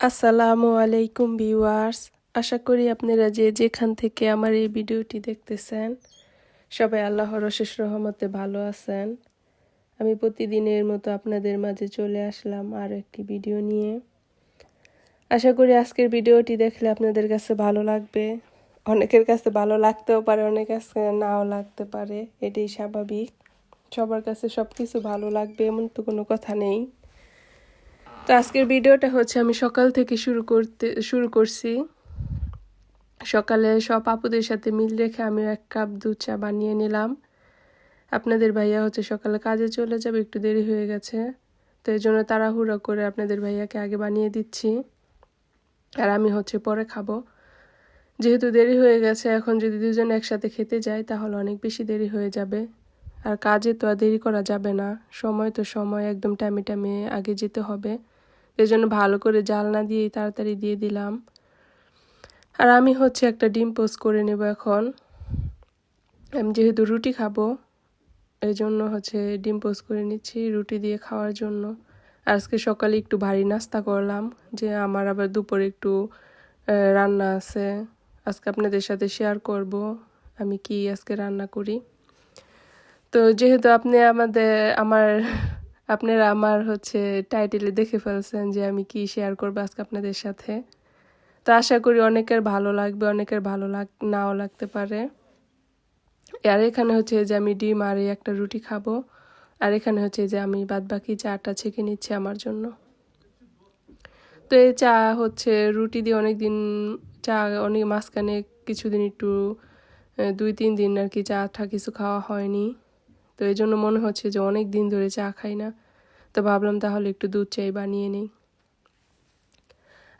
আসসালামু আলাইকুম ভিউয়ার্স। আশা করি আপনারা যে যেখান থেকে আমার এই ভিডিওটি দেখতেছেন, সবাই আল্লাহর অশেষ রহমতে ভালো আছেন। আমি প্রতিদিনের মতো আপনাদের মাঝে চলে আসলাম আর একটি ভিডিও নিয়ে। আশা করি আজকের ভিডিওটি দেখলে আপনাদের কাছে ভালো লাগবে। অনেকের কাছে ভালো লাগতেও পারে, অনেকের কাছে নাও লাগতে পারে। এটাই স্বাভাবিক। সবার কাছে সব কিছু ভালো লাগবে এমন তো কোনো কথা নেই। তো আজকের ভিডিওটা হচ্ছে আমি সকাল থেকে শুরু করতে, শুরু করছি। সকালে সব আপুদের সাথে মিল রেখে আমি এক কাপ দুধ চা বানিয়ে নিলাম। আপনাদের ভাইয়া হচ্ছে সকালে কাজে চলে যাবে, একটু দেরি হয়ে গেছে। তো এই জন্য তাড়াহুড়ো করে আপনাদের ভাইয়াকে আগে বানিয়ে দিচ্ছি। আর আমি হচ্ছে পরে খাব। যেহেতু দেরি হয়ে গেছে, এখন যদি দুজন একসাথে খেতে যাই, তাহলে অনেক বেশি দেরি হয়ে যাবে। আর কাজে তো আর দেরি করা যাবে না। সময় তো সময়, একদম টাইমে টাইমে আগে যেতে হবে। এই জন্য ভালো করে জাল না দিয়েই তাড়াতাড়ি দিয়ে দিলাম। আর আমি হচ্ছে একটা ডিম পোস্ট করে নেব এখন। আমি যেহেতু রুটি খাব এই জন্য হচ্ছে ডিম পোস্ট করে নিচ্ছি রুটি দিয়ে খাওয়ার জন্য। আজকে সকালে একটু ভারী নাস্তা করলাম, যে আমার আবার দুপুরে একটু রান্না আছে। আজকে আপনাদের সাথে শেয়ার করব আমি কি আজকে রান্না করি। তো যেহেতু আপনি আমাদের, আমার আপনারা আমার হচ্ছে টাইটেলে দেখে ফেলছেন যে আমি কি শেয়ার করব আজকে আপনাদের সাথে। তো আশা করি অনেকের ভালো লাগবে, অনেকের ভালো লাগ, নাও লাগতে পারে। আর এখানে হচ্ছে যে আমি ডিম আর একটা রুটি খাব। আর এখানে হচ্ছে যে আমি বাদ বাকি চাটা ছেঁকে নিচ্ছি আমার জন্য। তো এই চা হচ্ছে রুটি দিয়ে অনেক দিন চা অনেক মাঝখানে কিছুদিন একটু দুই তিন দিন আর কি চা টা কিছু খাওয়া হয়নি। তো এই জন্য মনে হচ্ছে যে অনেক দিন ধরে চা খাই না। তো ভাবলাম তাহলে একটু দুধ চাই বানিয়ে নিই।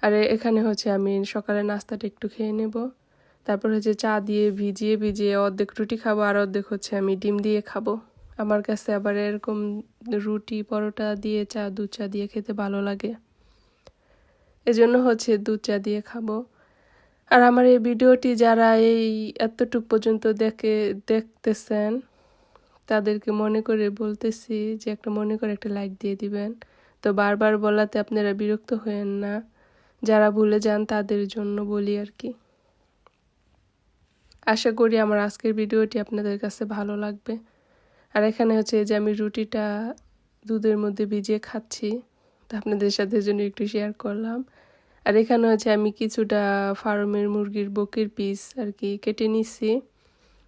আর এখানে হচ্ছে আমি সকালে নাস্তাটা একটু খেয়ে নেব। তারপর হচ্ছে চা দিয়ে ভিজিয়ে ভিজিয়ে অর্ধেক রুটি খাব আর অর্ধেক হচ্ছে আমি ডিম দিয়ে খাব। আমার কাছে আবার এরকম রুটি, পরোটা দিয়ে চা, দুধ চা দিয়ে খেতে ভালো লাগে। এজন্য হচ্ছে দুধ চা দিয়ে খাব। আর আমার এই ভিডিওটি যারা এই এতটুক পর্যন্ত দেখে, দেখতেছেন তাদেরকে মনে করে বলতেছি যে, একটা মনে করে একটা লাইক দিয়ে দিবেন। তো বারবার বলাতে আপনারা বিরক্ত হয়েন না। যারা ভুলে যান, তাদের জন্য বলি আর কি। আশা করি আমার আজকের ভিডিওটি আপনাদের কাছে ভালো লাগবে। আর এখানে হচ্ছে যে আমি রুটিটা দুধের মধ্যে ভিজিয়ে খাচ্ছি, তো আপনাদের সাথে জন্য একটু শেয়ার করলাম। আর এখানে হচ্ছে আমি কিছুটা ফার্মের মুরগির বকির পিস আর কি কেটে নিচ্ছি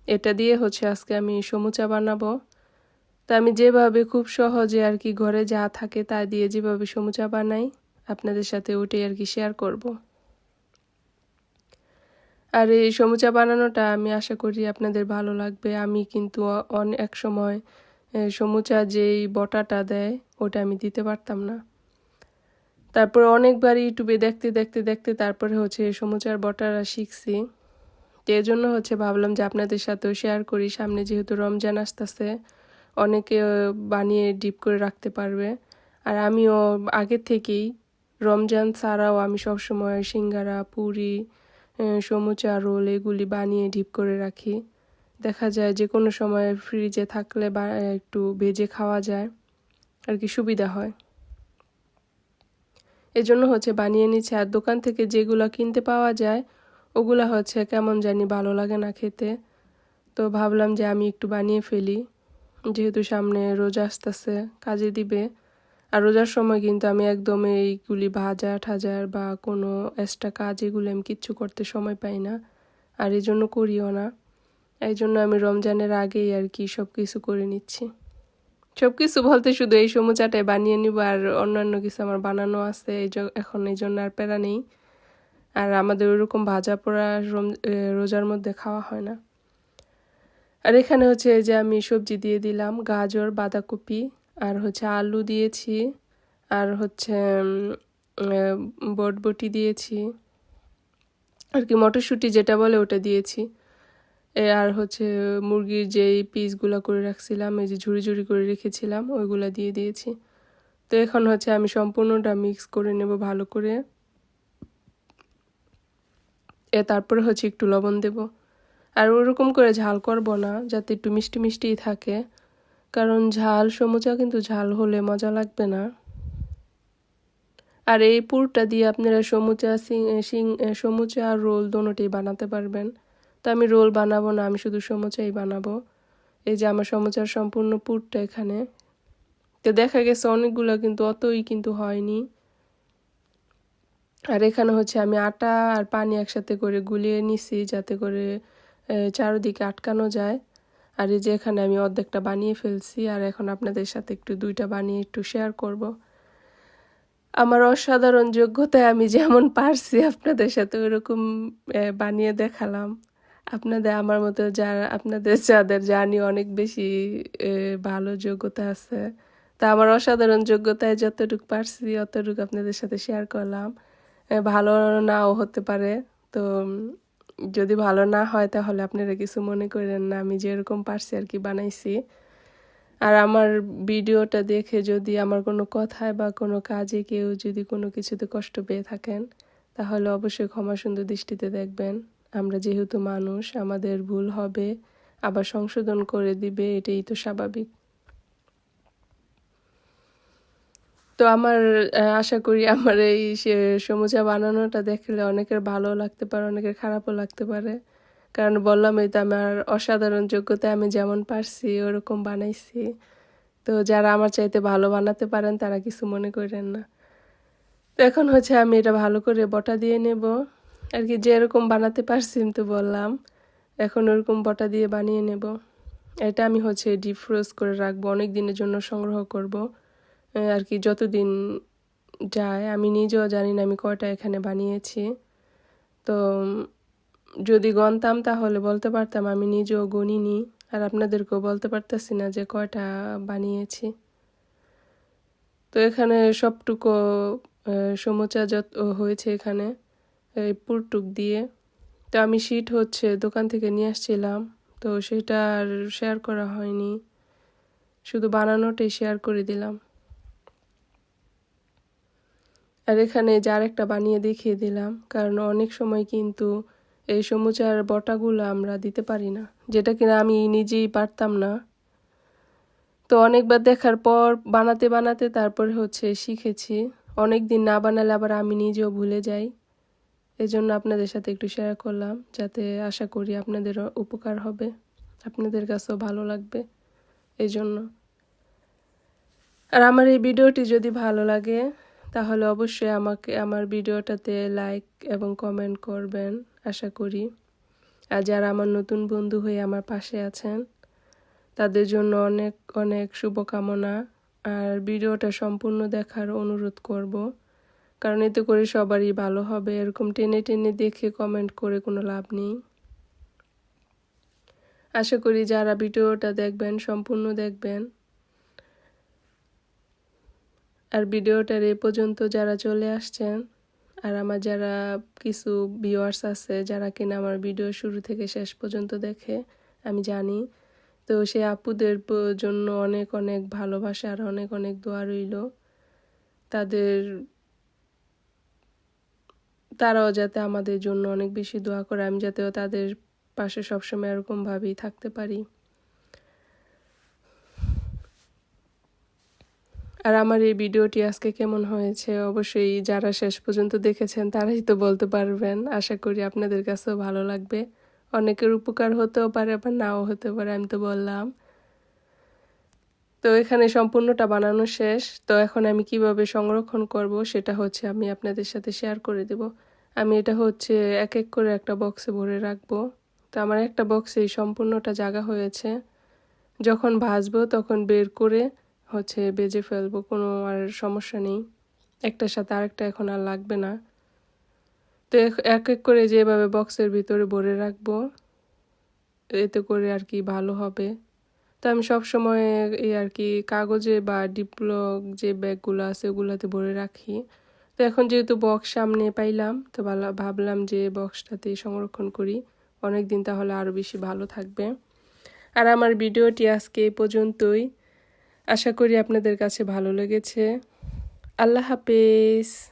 এটা দিয়ে হচ্ছে আজকে আমি সমুচা বানাবো। তা আমি যেভাবে খুব সহজে আর কি ঘরে যা থাকে তা দিয়ে যেভাবে সমুচা বানাই, আপনাদের সাথে ওটাই আর কি শেয়ার করব। আর এই সমুচা বানানোটা আমি আশা করি আপনাদের ভালো লাগবে। আমি কিন্তু অনেক সময় সমুচা যেই বটাটা দেয়, ওটা আমি দিতে পারতাম না। তারপর অনেকবার ইউটিউবে দেখতে দেখতে দেখতে তারপরে হচ্ছে সমুচার বটারা শিখছি। তো এই জন্য হচ্ছে ভাবলাম যে আপনাদের সাথেও শেয়ার করি। সামনে যেহেতু রমজান আসতেছে, অনেকে বানিয়ে ডিপ করে রাখতে পারবে। আর আমিও আগে থেকেই রমজান ছাড়াও আমি সবসময় সিঙ্গারা, পুরি সমুচা রোল এগুলি বানিয়ে ডিপ করে রাখি। দেখা যায় যে কোনো সময় ফ্রিজে থাকলে বা একটু ভেজে খাওয়া যায়, আর কি সুবিধা হয়। এজন্য হচ্ছে বানিয়ে নিচ্ছে। আর দোকান থেকে যেগুলো কিনতে পাওয়া যায় ওগুলা হচ্ছে কেমন জানি ভালো লাগে না খেতে। তো ভাবলাম যে আমি একটু বানিয়ে ফেলি। যেহেতু সামনে রোজা আসতেছে, কাজে দিবে। আর রোজার সময় কিন্তু আমি একদম এইগুলি ভাজা ঠাজার বা কোনো এক্সট্রা কাজ এগুলো আমি কিচ্ছু করতে সময় পাই না। আর এই জন্য করিও না। এই জন্য আমি রমজানের আগেই আর কি সব কিছু করে নিচ্ছি। সব কিছু বলতে শুধু এই সমুচাটাই বানিয়ে নিব আর অন্যান্য কিছু আমার বানানো আছে। এই এখন এই জন্য আর প্যারা নেই। আর আমাদের ওইরকম ভাজা পোড়া রোজার মধ্যে খাওয়া হয় না। আর এখানে হচ্ছে এই যে আমি সবজি দিয়ে দিলাম, গাজর, বাঁধাকপি, আর হচ্ছে আলু দিয়েছি, আর হচ্ছে বটবটি দিয়েছি, আর কি মটরশুঁটি যেটা বলে ওটা দিয়েছি। এ, আর হচ্ছে মুরগির যেই পিসগুলো করে রাখছিলাম, এই যে ঝুড়ি ঝুড়ি করে রেখেছিলাম, ওইগুলো দিয়ে দিয়েছি। তো এখন হচ্ছে আমি সম্পূর্ণটা মিক্স করে নেব ভালো করে। এ তারপরে হচ্ছে একটু লবণ দেব। আর ওরকম করে ঝাল করব না, যাতে একটু মিষ্টি মিষ্টিই থাকে। কারণ ঝাল, সমুচা কিন্তু ঝাল হলে মজা লাগবে না। আর এই পুরটা দিয়ে আপনারা সমুচা, সিং- সমুচা আর রোল দোনোটাই বানাতে পারবেন। তো আমি রোল বানাবো না, আমি শুধু সমুচাই বানাবো। এই যে আমার সমুচার সম্পূর্ণ পুরটা এখানে। তো দেখা গেছে অনেকগুলো কিন্তু অতই কিন্তু হয়নি। আর এখানে হচ্ছে আমি আটা আর পানি একসাথে করে গুলিয়ে নিছি যাতে করে চারদিকে আটকানো যায়। আর এই যে এখানে আমি অর্ধেকটা বানিয়ে ফেলছি, আর এখন আপনাদের সাথে একটু দুইটা বানিয়ে একটু শেয়ার করব। আমার অসাধারণ যোগ্যতায় আমি যেমন পারছি আপনাদের সাথে ওরকম বানিয়ে দেখালাম। আপনাদের, আমার মতো যারা, আপনাদের যাদের জানি অনেক বেশি ভালো যোগ্যতা আছে। তা আমার অসাধারণ যোগ্যতায় যতটুকু পারছি, অতটুকু আপনাদের সাথে শেয়ার করলাম। ভালো নাও হতে পারে। তো যদি ভালো না হয় তাহলে আপনারা কিছু মনে করেন না, আমি যেরকম পারছি আর কি বানাইছি। আর আমার ভিডিওটা দেখে যদি আমার কোনো কথায় বা কোনো কাজে কেউ যদি কোনো কিছুতে কষ্ট পেয়ে থাকেন, তাহলে অবশ্যই ক্ষমা সুন্দর দৃষ্টিতে দেখবেন। আমরা যেহেতু মানুষ, আমাদের ভুল হবে, আবার সংশোধন করে দিবে, এটাই তো স্বাভাবিক। তো আমার আশা করি আমার এই সমুচা বানানোটা দেখলে অনেকের ভালো লাগতে পারে, অনেকের খারাপও লাগতে পারে। কারণ বললাম এই তো আমার অসাধারণ যোগ্যতায় আমি যেমন পারছি, ওরকম বানাইছি। তো যারা আমার চাইতে ভালো বানাতে পারেন, তারা কিছু মনে করেন না। তো এখন হচ্ছে আমি এটা ভালো করে বটা দিয়ে নেব। আর কি যেরকম বানাতে পারছি তো বললাম, এখন ওরকম বটা দিয়ে বানিয়ে নেব। এটা আমি হচ্ছে ডিপ ফ্রোজ করে রাখব অনেক দিনের জন্য সংগ্রহ করব। আর কি যতদিন যায়, আমি নিজেও জানি না আমি কয়টা এখানে বানিয়েছি। তো, যদি গনতাম তাহলে বলতে পারতাম আমি নিজেও গণিনি, আর আপনাদেরকেও বলতে পারতেছি না যে কয়টা বানিয়েছি। তো এখানে সবটুকু সমুচা যত হয়েছে এখানে, এই পুরটুক দিয়ে। তো আমি শীট হচ্ছে দোকান থেকে নিয়ে আসছিলাম, তো সেটা আর শেয়ার করা হয়নি। শুধু বানানোটাই শেয়ার করে দিলাম। আর এখানে যার একটা বানিয়ে দেখিয়ে দিলাম, কারণ অনেক সময় কিন্তু এই সমুচার বটাগুলো আমরা দিতে পারি না, যেটা কিনা আমি নিজেই পারতাম না। তো অনেকবার দেখার পর বানাতে বানাতে তারপরে হচ্ছে শিখেছি অনেক দিন না বানালে আবার আমি নিজেও ভুলে যাই। এজন্য আপনাদের সাথে একটু শেয়ার করলাম, যাতে আশা করি আপনাদেরও উপকার হবে, আপনাদের কাছেও ভালো লাগবে এই জন্য আর আমার এই ভিডিওটি যদি ভালো লাগে তাহলে অবশ্যই আমাকে, আমার ভিডিওটাতে লাইক এবং কমেন্ট করবেন, আশা করি। আর যারা আমার নতুন বন্ধু হয়ে আমার পাশে আছেন, তাদের জন্য অনেক অনেক শুভকামনা। আর ভিডিওটা সম্পূর্ণ দেখার অনুরোধ করব, কারণ এতে করে সবারই ভালো হবে। এরকম টেনে টেনে দেখে কমেন্ট করে কোনো লাভ নেই। আশা করি যারা ভিডিওটা দেখবেন, সম্পূর্ণ দেখবেন। আর ভিডিওটার এ পর্যন্ত যারা চলে আসছেন, আর আমার যারা কিছু ভিউয়ার্স আছে, যারা কিনা আমার ভিডিও শুরু থেকে শেষ পর্যন্ত দেখে, আমি জানি। তো সে আপুদের জন্য অনেক অনেক ভালোবাসা আর অনেক অনেক দোয়া রইল। তাদের, তারাও যাতে আমাদের জন্য অনেক বেশি দোয়া করে, আমি যাতেও তাদের পাশে সবসময় এরকমভাবেই থাকতে পারি। আর আমার এই ভিডিওটি আজকে কেমন হয়েছে অবশ্যই যারা শেষ পর্যন্ত দেখেছেন তারাই তো বলতে পারবেন। আশা করি আপনাদের কাছেও ভালো লাগবে। অনেকের উপকার হতেও পারে, আবার নাও হতে পারে, আমি তো বললাম। তো এখানে সম্পূর্ণটা বানানো শেষ। তো এখন আমি কীভাবে সংরক্ষণ করব সেটা হচ্ছে আমি আপনাদের সাথে শেয়ার করে দেব। আমি এটা হচ্ছে এক এক করে একটা বক্সে ভরে রাখব। তো আমার একটা বক্সে সম্পূর্ণটা জায়গা হয়েছে। যখন ভাজবো তখন বের করে হচ্ছে বেজে ফেলব, কোনো আর সমস্যা নেই। একটার সাথে আরেকটা এখন আর লাগবে না। তো এক- এক করে যেভাবে বক্সের ভিতরে ভরে রাখব, এতে করে আর কি ভালো হবে। তো আমি সব সময় এই আর কি কাগজে বা ডিপ্লক যে ব্যাগগুলো আছে ওগুলোতে ভরে রাখি। তো এখন যেহেতু বক্স সামনে পাইলাম, তো ভাবলাম যে বক্সটাতে সংরক্ষণ করি। অনেক দিন তাহলে আরও বেশি ভালো থাকবে। আর আমার ভিডিওটি আজকে এই পর্যন্তই। আশা করি আপনাদের কাছে ভালো লেগেছে। আল্লাহ হাফেজ।